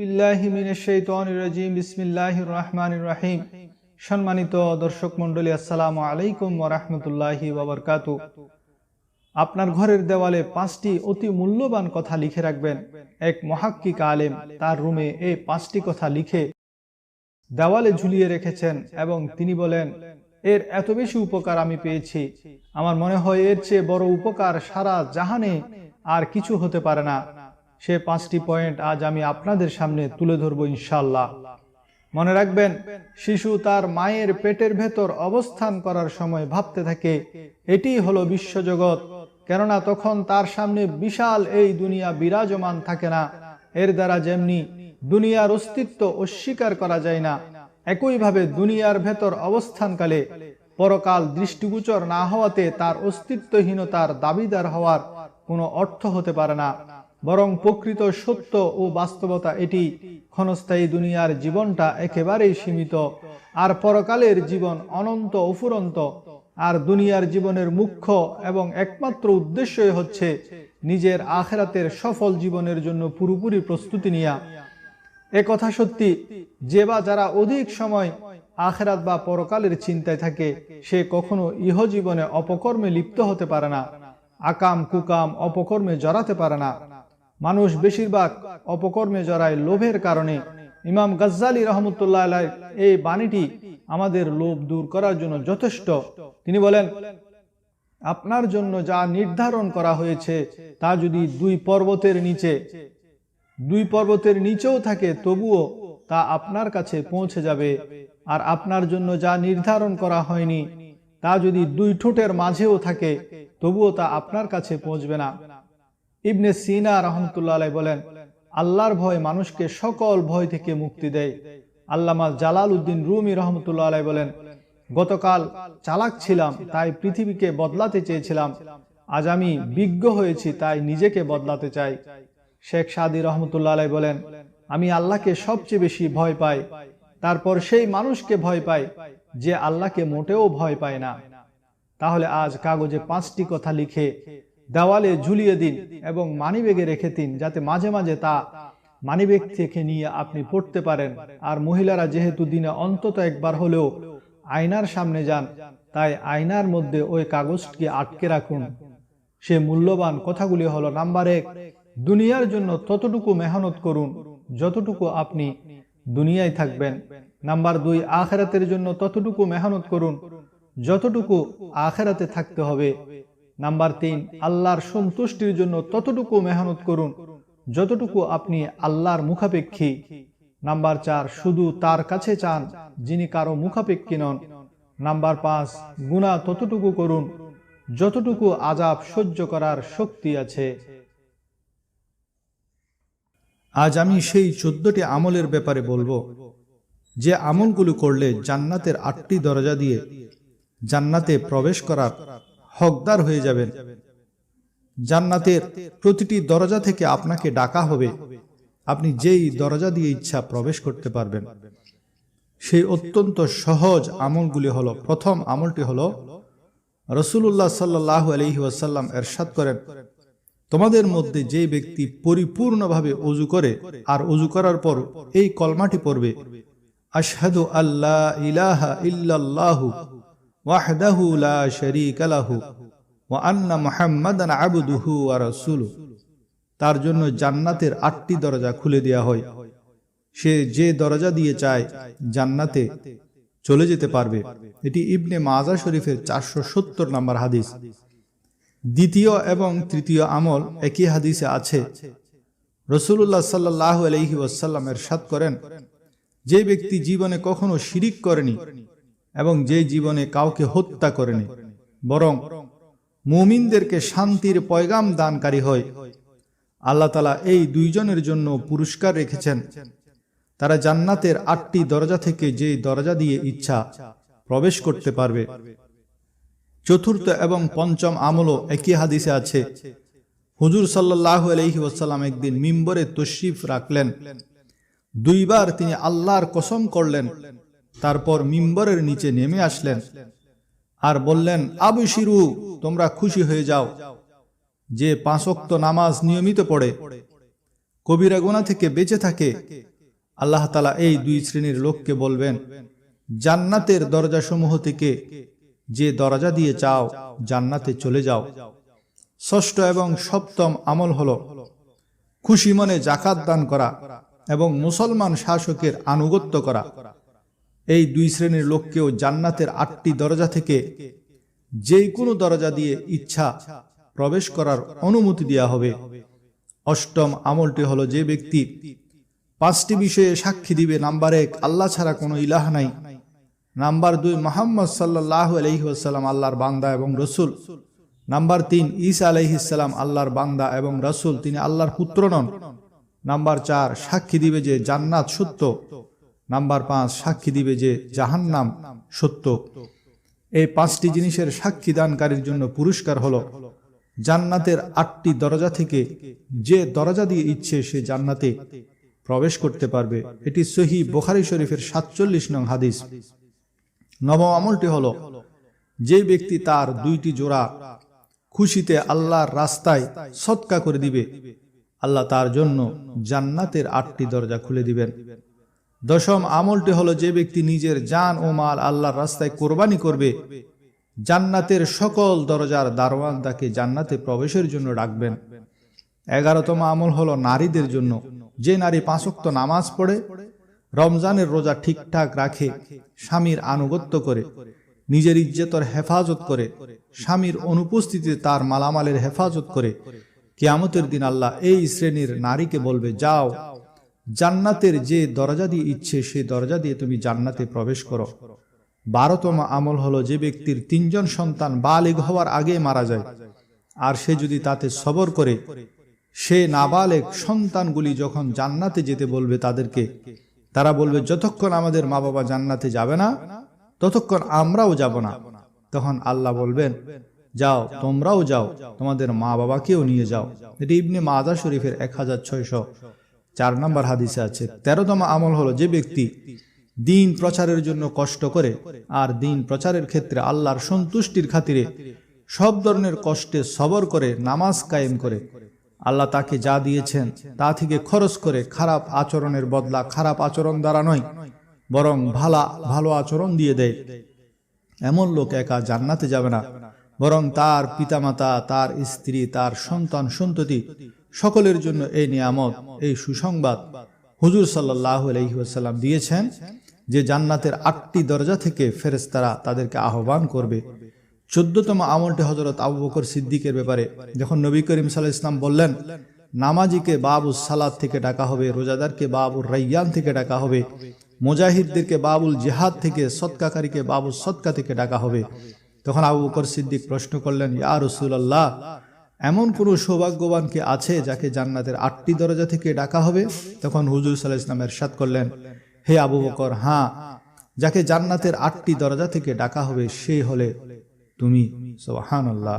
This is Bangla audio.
বিল্লাহি বিসমিল্লাহির রহমানির রহিম। সম্মানিত দর্শক মণ্ডলী, আসসালামু আলাইকুম ওয়া রাহমাতুল্লাহি ওয়া বারাকাতু আপনার ঘরের দেওয়ালে পাঁচটি অতি মূল্যবান কথা লিখে রাখবেন। এক মহাক্কিক আলেম তার রুমে এই পাঁচটি কথা লিখে দেওয়ালে ঝুলিয়ে রেখেছেন এবং তিনি বলেন, এর এত বেশি উপকার আমি পেয়েছি। আমার মনে হয় এর চেয়ে বড় উপকার সারা জাহানে আর কিছু হতে পারে না। সে পাঁচটি পয়েন্ট আজ আমি আপনাদের সামনে তুলে ধরবো ইনশাল্লাহ মনে রাখবেন, শিশু তার মায়ের পেটের ভেতর অবস্থান করার সময় ভাবতে থাকে, এটি হলো বিশ্বজগৎ। কেননা তখন তার সামনে বিশাল এই দুনিয়া বিরাজমান থাকে না। এর দ্বারা যেমনি দুনিয়ার অস্তিত্ব অস্বীকার করা যায় না, একইভাবে দুনিয়ার ভেতর অবস্থানকালে পরকাল দৃষ্টিগোচর না হওয়াতে তার অস্তিত্বহীনতার দাবিদার হওয়ার কোনো অর্থ হতে পারে না। বরং প্রকৃত সত্য ও বাস্তবতা এটি ক্ষণস্থায়ী দুনিয়ার জীবনটা একেবারেই সীমিত। আর পরকালের জীবন অনন্ত অফুরন্ত আর দুনিয়ার জীবনের মুখ্য এবং একমাত্র উদ্দেশ্যই হচ্ছে নিজের আখেরাতের সফল জীবনের জন্য পুরোপুরি প্রস্তুতি নেওয়া এ কথা সত্যি, যে বা যারা অধিক সময় আখেরাত বা পরকালের চিন্তায় থাকে, সে কখনো ইহ জীবনে অপকর্মে লিপ্ত হতে পারে না। আকাম কুকাম অপকর্মে জড়াতে পারে না। মানুষ বেশিরভাগ অপকর্মে জড়ায় লোভের কারণে। ইমাম গজ্জালি রহমতুল্লাহ আলাই এই বাণীটি আমাদের লোভ দূর করার জন্য যথেষ্ট। তিনি বলেন, আপনার জন্য যা নির্ধারণ করা হয়েছে, তা যদি দুই পর্বতের নিচে, দুই পর্বতের নিচেও থাকে, তবুও তা আপনার কাছে পৌঁছে যাবে। আর আপনার জন্য যা নির্ধারণ করা হয়নি, তা যদি দুই ঠোঁটের মাঝেও থাকে, তবুও তা আপনার কাছে পৌঁছবে না। ইবনে সিনা রহমতুল্লাহ বলেন, আল্লাহর ভয় মানুষকে সকল ভয় থেকে মুক্তি দেয়। আল্লামা জালাল উদ্দিন রুমি রহমতুল্লাহ বলেন, গতকাল চালাক ছিলাম, তাই পৃথিবীকে বদলাতে চেয়েছিলাম। আজ আমি বিজ্ঞ হয়েছি, তাই নিজেকে বদলাতে চাই। শেখ সাদি রহমতুল্লাহ বলেন, আমি আল্লাহকে সবচেয়ে বেশি ভয় পাই। তারপর সেই মানুষকে ভয় পাই, যে আল্লাহকে মোটেও ভয় পায় না। তাহলে আজ কাগজে পাঁচটি কথা লিখে দেওয়ালে ঝুলিয়ে দিন এবং মানিবেগে রেখে দিন, যাতে মাঝে মাঝে তা মানিবেগ থেকে নিয়ে আপনি পড়তে পারেন। আর মহিলারা যেহেতু দিনে অন্তত একবার হলেও আয়নার সামনে যান, তাই আয়নার মধ্যে ওই কাগজটি আটকে রাখুন। সে মূল্যবান কথাগুলি হলো, নাম্বার এক, দুনিয়ার জন্য ততটুকু মেহনত করুন যতটুকু আপনি দুনিয়ায় থাকবেন। নাম্বার দুই, আখেরাতের জন্য ততটুকু মেহনত করুন যতটুকু আখেরাতে থাকতে হবে। নাম্বার তিন, আল্লাহর সন্তুষ্টির জন্য ততটুকু মেহনত করুন যতটুকু আপনি আল্লাহর মুখাপেক্ষী। নাম্বার চার, শুধু তার কাছে চান যিনি কারও মুখাপেক্ষী নন। নাম্বার পাঁচ গুণা ততটুকু করুন যতটুকু আজাব সহ্য করার শক্তি আছে। আজ আমি সেই চোদ্দটি আমলের ব্যাপারে বলব। যে আমলগুলো করলে জান্নাতের আটটি দরজা দিয়ে জান্নাতে প্রবেশ করার হকদার হয়ে যাবেন। জান্নাতের প্রতিটি দরজা থেকে আপনাকে ডাকা হবে। আপনি যেই দরজা দিয়ে ইচ্ছা প্রবেশ করতে পারবেন। সেই অত্যন্ত সহজ আমলগুলি হলো, প্রথম আমলটি হলো রসুল্লাহ সাল্লাহ আলহি ওয়াসাল্লাম এরশাদ করেন, তোমাদের মধ্যে যে ব্যক্তি পরিপূর্ণভাবে অজু করে আর অজু করার পর এই কলমাটি পড়বে, আশহাদু আল্লাহ ইলাহা ইল্লাল্লাহু ওয়াহদাহু লা শারীকা লাহু ওয়া আন্না মুহাম্মাদান আবদুহু তার জন্য জান্নাতের আটটি দরজা খুলে দেওয়া হয়। সে যে দরজা দিয়ে চায়, জান্নাতে চলে যেতে পারবে। এটি ইবনে মাজা শরীফের চারশো সত্তর নম্বর হাদিস। দ্বিতীয় এবং তৃতীয় আমল একই হাদিসে আছে। রসুল্লাহ সাল্লাহ আলহি ওয়াসাল্লাম এরশাদ করেন, যে ব্যক্তি জীবনে কখনো শিরিক করেনি এবং যে জীবনে কাউকে হত্যা করেনি, বরং মুমিনদেরকে শান্তির পয়গাম দানকারী হয় আল্লাহ তালা এই দুইজনের জন্য পুরস্কার রেখেছেন। তারা জান্নাতের আটটি দরজা থেকে যে দরজা দিয়ে ইচ্ছা প্রবেশ করতে পারবে। চতুর্থ এবং পঞ্চম আমলও একই হাদিসে আছে। হুজুর সাল্লাহ আলহি ওসাল্লাম একদিন মিম্বরে তশরিফ রাখলেন। দুইবার তিনি আল্লাহর কসম করলেন। তারপর মিম্বরের নিচে নেমে আসলেন আর বললেন, আবু শিরু, তোমরা খুশি হয়ে যাও। যে পাঁচক্ত নামাজ নিয়মিত পড়ে, কবিরা গোনা থেকে বেঁচে থাকে, আল্লাহ তালা এই দুই শ্রেণির লোককে বলবেন, জান্নাতের দরজাসমূহ থেকে যে দরজা দিয়ে চাও জান্নাতে চলে যাও। ষষ্ঠ এবং সপ্তম আমল হল, খুশি মনে জাকাত দান করা এবং মুসলমান শাসকের আনুগত্য করা। এই দুই শ্রেণির লোককেও জান্নাতের আটটি দরজা থেকে যে কোনো দরজা দিয়ে ইচ্ছা প্রবেশ করার অনুমতি দেওয়া হবে। অষ্টম আমলটি হলো যে ব্যক্তি পাঁচটি বিষয়ে সাক্ষী দিবে, নাম্বার এক, আল্লাহ ছাড়া কোনো ইলাহ নাই। নাম্বার দুই, মোহাম্মদ সাল্লাহ আলহিহাসাল্লাম আল্লাহর বান্দা এবং রসুল। নাম্বার তিন, ঈসা আলহিসাল্লাম আল্লাহর বান্দা এবং রসুল, তিনি আল্লাহর পুত্র নন। নাম্বার চার, সাক্ষী দিবে যে জান্নাত সত্য। নাম্বার পাঁচ, সাক্ষী দিবে যে জাহান্নাম সত্য। এই পাঁচটি জিনিসের সাক্ষী দানকারীর জন্য পুরস্কার হল জান্নাতের আটটি দরজা থেকে যে দরজা দিয়ে ইচ্ছে সে জান্নাতে প্রবেশ করতে পারবে। এটি সহি বোখারি শরীফের সাতচল্লিশ নং হাদিস। নবম আমলটি হল, যে ব্যক্তি তার দুইটি জোড়া খুশিতে আল্লাহর রাস্তায় সৎকা করে দিবে, আল্লাহ তার জন্য জান্নাতের আটটি দরজা খুলে দিবেন। দশম আমলটি হলো যে ব্যক্তি নিজের জান ও মাল আল্লাহর রাস্তায় কোরবানি করবে, জান্নাতের সকল দরজার দারোয়ান তাকে জান্নাতে প্রবেশের জন্য ডাকবেন। এগারোতম আমল হলো নারীদের জন্য। যে নারী পাঁচক্ত নামাজ পড়ে, রমজানের রোজা ঠিকঠাক রাখে, স্বামীর আনুগত্য করে, নিজের ইজ্জতর হেফাজত করে, স্বামীর অনুপস্থিতিতে তার মালামালের হেফাজত করে, কিয়ামতের দিন আল্লাহ এই শ্রেণির নারীকে বলবে, যাও জান্নাতের যে দরজা দিয়ে ইচ্ছে, সেই দরজা দিয়ে তুমি জান্নাতে প্রবেশ করো। বারোতম আমল হলো যে ব্যক্তির তিনজন সন্তান বালিগ হওয়ার আগে মারা যায়, আর সে যদি তাতে সবর করে, সে নাবালেক সন্তানগুলি যখন জান্নাতে যেতে বলবে তাদেরকে, তারা বলবে, যতক্ষণ আমাদের মা বাবা জান্নাতে যাবে না, ততক্ষণ আমরাও যাব না। তখন আল্লাহ বলবেন, যাও, তোমরাও যাও, তোমাদের মা বাবাকেও নিয়ে যাও। এটি ইবনে মাজা শরীফের এক হাজার ছয়শো চার নম্বর হাদিসে আছে, তেরোতম আমল হলো যে ব্যক্তি দিন প্রচারের জন্য কষ্ট করে আর দিন প্রচারের ক্ষেত্রে আল্লাহর সন্তুষ্টির খাতিরে সব ধরনের কষ্টে সবর করে, নামাজ কায়েম করে। আল্লাহ তাকে যা দিয়েছেন তা থেকে খরচ করে খারাপ আচরণের বদলা খারাপ আচরণ দ্বারা নয়, বরং ভালা, ভালো আচরণ দিয়ে দেয়। এমন লোক একা জান্নাতে যাবে না, বরং তার পিতামাতা, তার স্ত্রী, তার সন্তান, সন্ততি সকলের জন্য এই নিয়ামত, এই সুসংবাদ হুজুর সাল্লাহ আলহিহাসাল্লাম দিয়েছেন যে জান্নাতের আটটি দরজা থেকে ফেরেস্তারা তাদেরকে আহ্বান করবে। চোদ্দতম আমলটি হজরত আবু বকর সিদ্দিকের ব্যাপারে, যখন নবী করিম সাল্লাহ ইসলাম বললেন, নামাজিকে বাবু সালাদ থেকে ডাকা হবে, রোজাদারকে বাবুর রাইয়ান থেকে ডাকা হবে, মুজাহিদদেরকে বাবুল জেহাদ থেকে সৎকাকারীকে বাবু সৎকা থেকে ডাকা হবে। তখন আবু বকর সিদ্দিক প্রশ্ন করলেন, ইয়া রসুল্লাহ এমন কোনো সৌভাগ্যবান কে আছে যাকে জান্নাতের আটটি দরজা থেকে ডাকা হবে? তখন হুজুর সাল্লাহ ইসলাম এরশাদ করলেন, হে আবু বকর হ্যাঁ যাকে জান্নাতের আটটি দরজা থেকে ডাকা হবে, সে হলে তুমি সোহান আল্লাহ